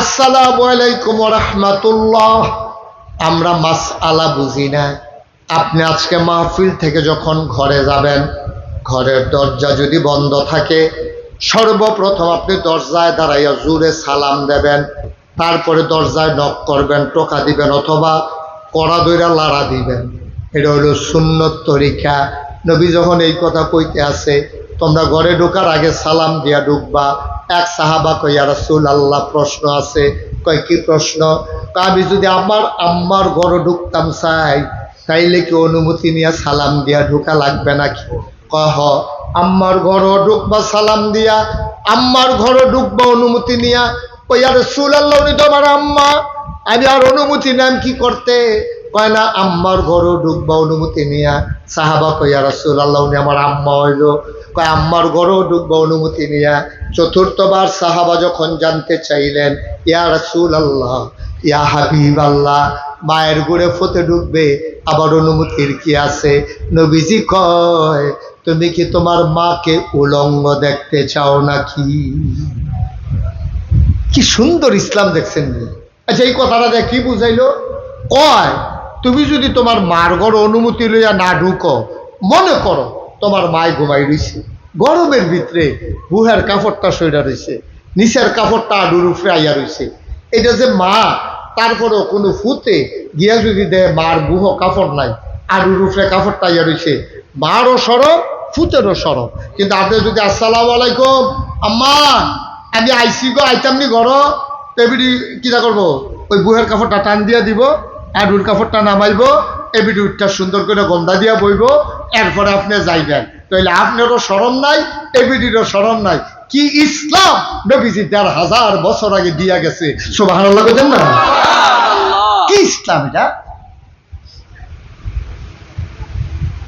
আসসালামু রহমাতুল্লাহ। আমরা মাস আলা বুঝি না। আপনি আজকে মাহফিল থেকে যখন ঘরে যাবেন, ঘরের দরজা যদি বন্ধ থাকে, সর্বপ্রথম আপনি দরজায় দাঁড়াইয়া জুড়ে সালাম দেবেন, তারপরে দরজায় নক করবেন, টোকা দিবেন, অথবা কড়া দইরা লাড়া দিবেন। এটা হলো সুন্নত তরিকা। নবী যখন এই কথা কইতে আছে তোমরা ঘরে ঢোকার আগে সালাম দিয়া ঢুকবা এক সাহাবা কইয়া রাসূল আল্লাহ প্রশ্ন আছে। কয়, কি প্রশ্ন? আমি যদি আমার আম্মার ঘরে ঢুকতাম চাই, তাইলে কি অনুমতি নিয়ে সালাম দিয়া ঢুকা লাগবে নাকি? কহ, আম্মার ঘরও ঢুকবা সালাম দিয়া, আম্মার ঘরও ঢুকবা অনুমতি নিয়া। ওই আর আল্লাহ উনি তো আমার আম্মা, আমি আর অনুমতি নাম কি করতে? কয় না আম্মার ঘরও ঢুকবা অনুমতি নিয়া। সাহাবা কইয়া রাসুল আল্লাহ উনি আমার আম্মা হইল। কয়, আম্মার ঘরও ঢুকবা অনুমতি নিয়া। চতুর্থবার সাহাবা যখন জানতে চাইলেন, ইয়া রাসুল আল্লাহ ইয়া হাবিব আল্লাহ মায়ের গুড়ে ফতে ঢুকবে, আবার অনুমতির কি আছে? নবীজি কয়, তুমি কি তোমার মাকে উলঙ্গ দেখতে চাও নাকি? কি সুন্দর ইসলাম দেখছেন আচ্ছা এই কথাটা দেখ কি বুঝাইলো? কয় তুমি যদি তোমার মার ঘর অনুমতি লইয়া না ঢুকো, মনে করো তোমার মায় ঘুমাই রইছে। গরমের ভিতরে বুহের কাপড়টা সইরা রইছে, নিচের কাপড়টা আডুর উপরে আইয়া রইছে। এটা যে মা, তারপরেও কোনো ফুতে গিয়া যদি দেয় মার বুহ কাপড় নাই আডুর উপরে কাপড়টা আইয়া রইছে, মারও সরব ফুতেরও সরব কিন্তু আপনি যদি আসসালামু আলাইকুম, আম্মা, আমি আইসি গো, আইতাম নি ঘর এবিডি কিনা করব? ওই বুহের কাপড়টা টান দিয়া দিব আডুর কাপড়টা নামাইব উঠটা সুন্দর করে গন্ধা দিয়া বইব এরপরে আপনি যাইবেন। তাইলে আপনারও স্মরণ নাই এবিডিরও স্মরণ নাই। কি ইসলাম? নবীজি দেড় হাজার বছর আগে দিয়া গেছে। সুবাহ না? কি ইসলাম এটা?